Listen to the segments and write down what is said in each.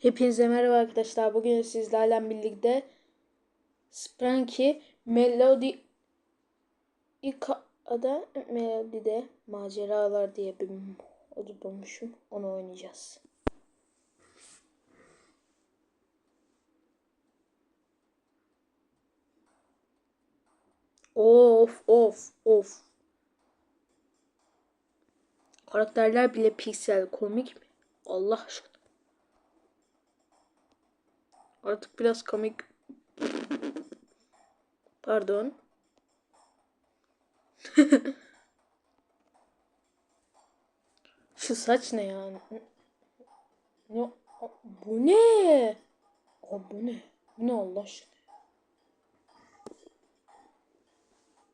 Hepinize merhaba arkadaşlar. Bugün sizlerle birlikte Spranky Melody İka'da Melody'de maceralar diye bir adı bulmuşum. Onu oynayacağız. Of of of. Karakterler bile piksel komik mi? Allah aşkına. Artık biraz komik. Pardon. Şu saç ne yani? Ne? Bu ne? Aa, bu ne? Bu ne Allah aşkına?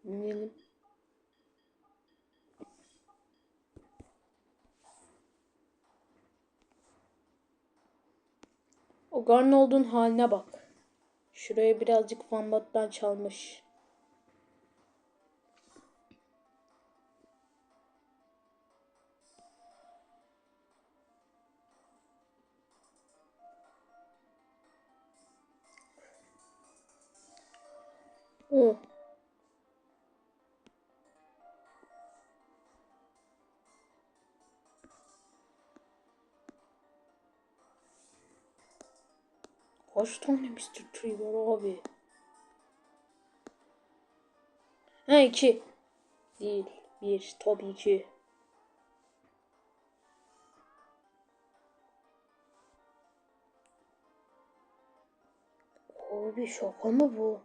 Bilmeyelim. O garn olduğun haline bak. Şuraya birazcık Fambat'tan çalmış. Kaç tane Mr. Tree var abi? Ha iki. Değil. Bir. Tabii ki. Abi şaka mı bu?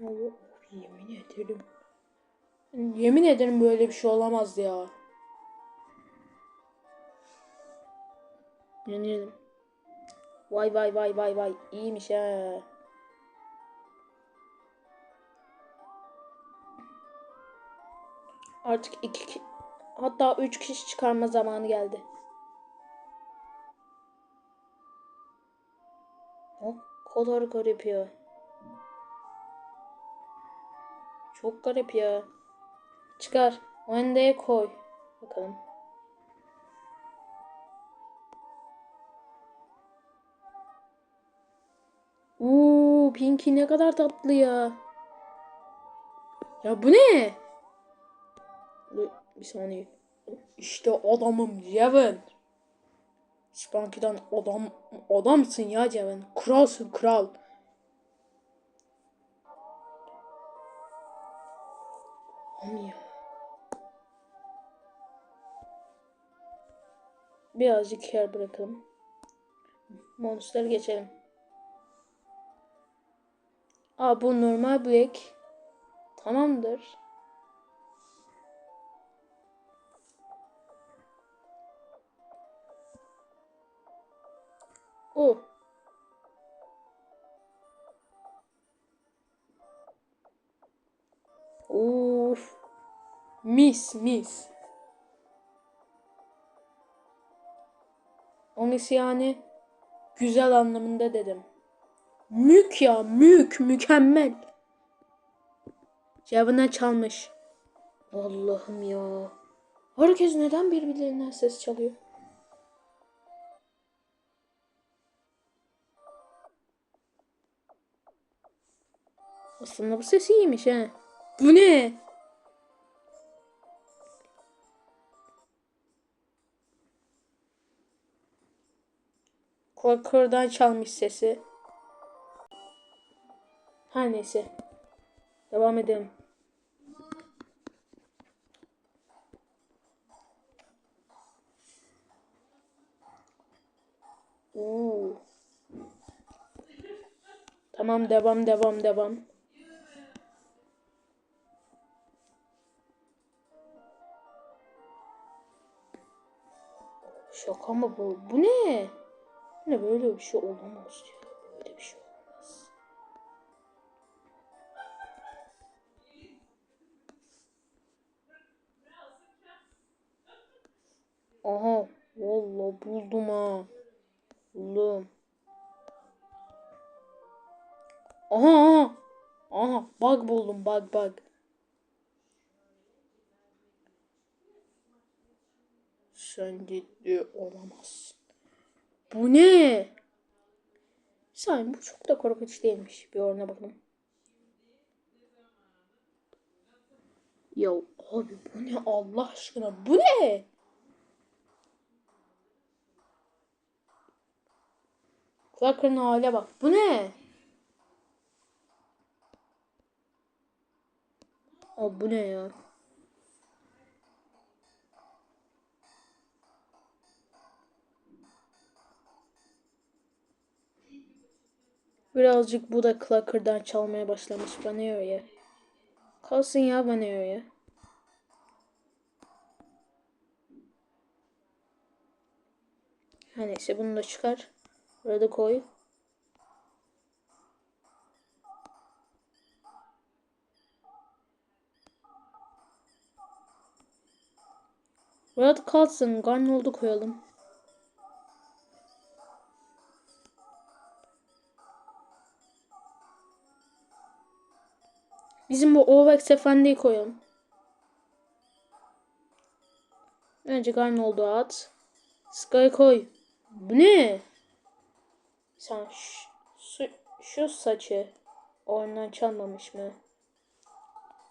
Ya bu- yemin ederim. Yemin ederim böyle bir şey olamaz ya. Deneyelim. Vay vay vay vay vay. İyiymiş ha. Artık iki ki- hatta üç kişi çıkarma zamanı geldi. O kadar garip ya. Çok garip ya. Çıkar. Wendy'ye koy. Bakalım. Pinky ne kadar tatlı ya. Ya bu ne? Bir saniye. İşte adamım Cevin. Spanky'den adam adamsın ya Cevin. Kralsın kral. Am ya. Birazcık yer bırakalım. Monster geçelim. Aa bu normal black. Tamamdır. O. Of. Mis mis. O mis yani güzel anlamında dedim. Mük ya mük mükemmel. Cevabına çalmış. Allah'ım ya. Herkes neden birbirlerinden ses çalıyor? Aslında bu ses iyiymiş he. Bu ne? Korkurdan çalmış sesi. Her neyse. Devam edelim. Oo. Tamam devam devam devam. Şaka mı bu? Bu ne? Ne böyle bir şey olamaz ya. Buldum ha. Buldum. Aha aha. Aha. Bug buldum. Bug bug. Sen ciddi olamazsın. Bu ne? Sayın bu çok da korkunç değilmiş. Bir orana bakalım. Ya abi bu ne Allah aşkına bu ne? Clark'ın hale bak. Bu ne? Abi bu ne ya? Birazcık bu da Clucker'dan çalmaya başlamış. Bana öyle. Kalsın ya bana öyle. Her neyse bunu da çıkar. Burada koy. Burada kalsın. Garnoldu koyalım. Bizim bu Ovex Efendi'yi koyalım. Önce Garnoldu at. Sky koy. Bu ne? Sen şu, şu, saçı ondan çalmamış mı?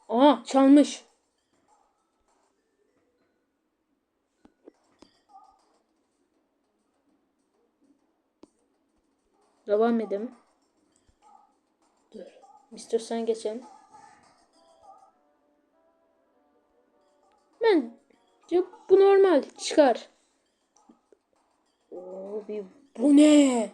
Aa çalmış. Devam edelim. Dur. Sen geçelim. Ben ya bu normal çıkar. Abi bu ne?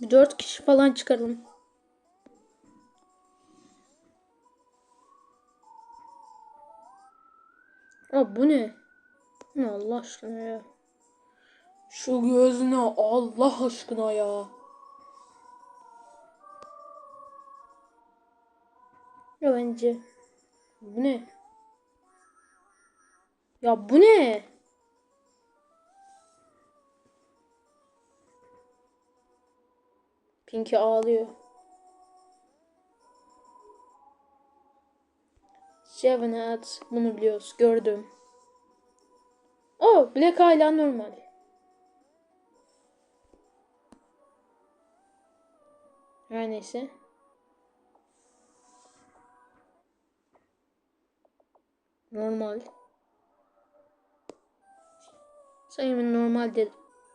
Bir dört kişi falan çıkaralım. Aa bu ne? Ne Allah aşkına ya. Şu gözüne Allah aşkına ya. Ya bence. Bu ne? Ya bu ne? Pinky ağlıyor. Javanat bunu biliyoruz. Gördüm. Oh, Black hala normal. Her neyse. Normal. Sayımın normal dedim.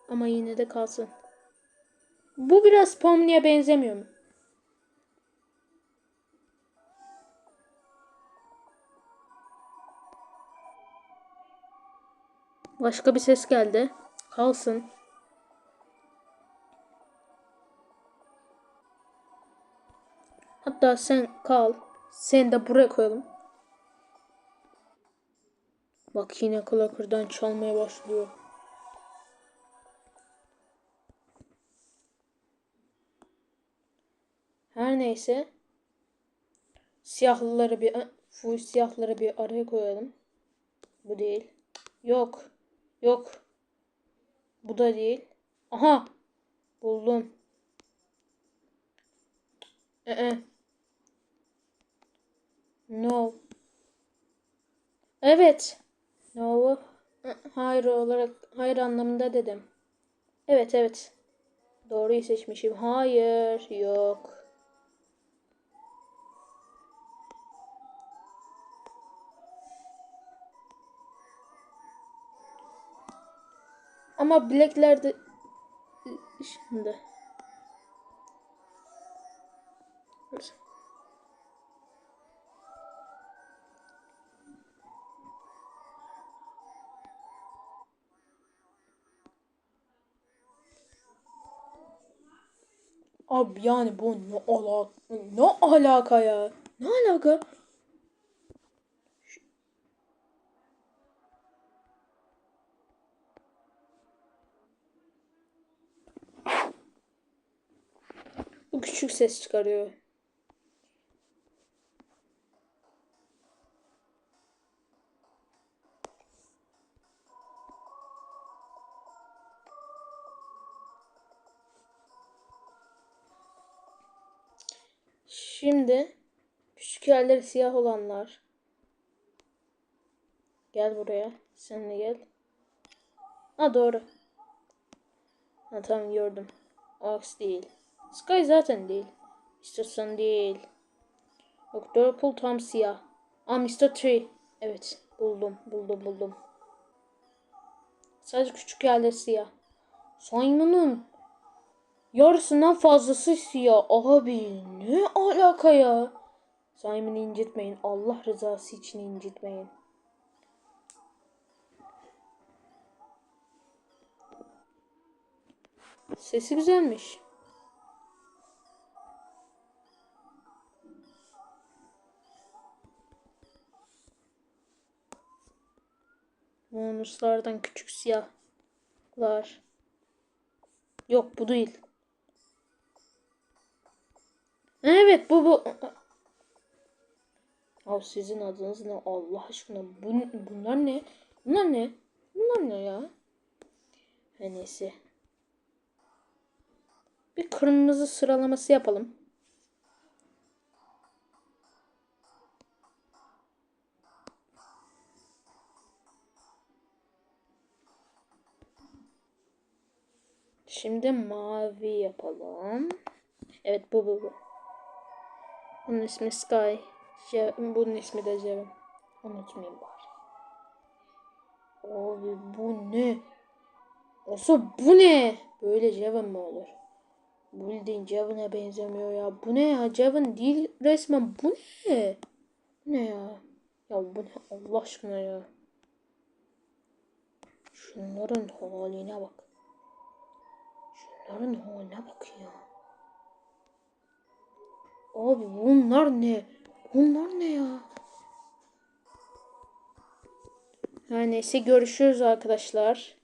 Ama yine de kalsın. Bu biraz Pomni'ye benzemiyor mu? Başka bir ses geldi. Kalsın. Hatta sen kal. Seni de buraya koyalım. Bak yine Clacker'dan çalmaya başlıyor. Her neyse. Siyahlıları bir full siyahları bir araya koyalım. Bu değil. Yok. Yok. Bu da değil. Aha. Buldum. Ee. No. Evet. No. Hayır olarak hayır anlamında dedim. Evet evet. Doğruyu seçmişim. Hayır. Yok. Ama bileklerde şimdi. Abi yani bu ne alaka? Ne alaka ya? Ne alaka? Bu küçük ses çıkarıyor. Şimdi küçük yerleri siyah olanlar. Gel buraya. Sen de gel. Ha doğru. Ha tamam gördüm. Ox değil. Sky zaten değil. Mr. Sun değil. Yok Purple tam siyah. Aa Mr. Tree. Evet buldum buldum buldum. Sadece küçük yerler siyah. Simon'un yarısından fazlası siyah. Abi ne alaka ya? Simon'u incitmeyin. Allah rızası için incitmeyin. Sesi güzelmiş. Bonuslardan küçük siyahlar. Yok bu değil. Evet bu bu. Abi sizin adınız ne Allah aşkına? Bu, bunlar ne? Bunlar ne? Bunlar ne ya? Neyse. Bir kırmızı sıralaması yapalım. Şimdi mavi yapalım. Evet bu bu bu. Bunun ismi Sky. Je bunun ismi de Jevin. Unutmayayım bari. Abi bu ne? Olsa bu ne? Böyle Jevin mi olur? Bildiğin Javin'e benzemiyor ya. Bu ne ya? Javin değil resmen. Bu ne? Ne ya? Ya bu ne? Allah aşkına ya. Şunların haline bak. Şunların haline bak. Abi bunlar ne? Bunlar ne ya? Her neyse görüşürüz arkadaşlar.